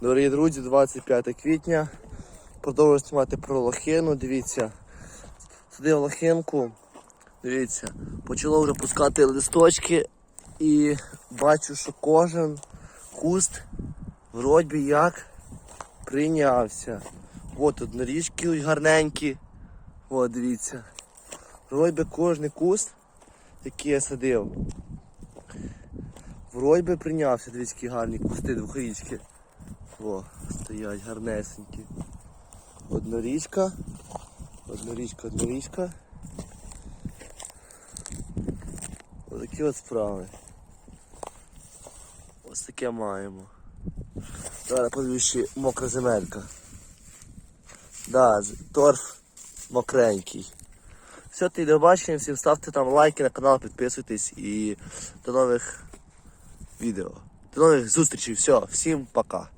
Дорогі друзі, 25 квітня. Продовжую знімати про лохину. Дивіться. Садив лохинку. Дивіться, почало вже пускати листочки і бачу, що кожен куст вроді як прийнявся. От одноріжки ось гарненькі. От дивіться. Вроді кожен куст, який я садив. Вроді би прийнявся, дивіться, які гарні кусти двохрічки. О, стоять гарнесенькі. Однорічка. Однорічка, однорічка. Такі от справи. Ось таке маємо. Зараз подивлюсь, ще мокра земелька. Да, торф мокренький. Все, ти до бачення, всім ставте там лайки на канал, підписуйтесь і до нових відео. До нових зустрічей. Все, всім пока.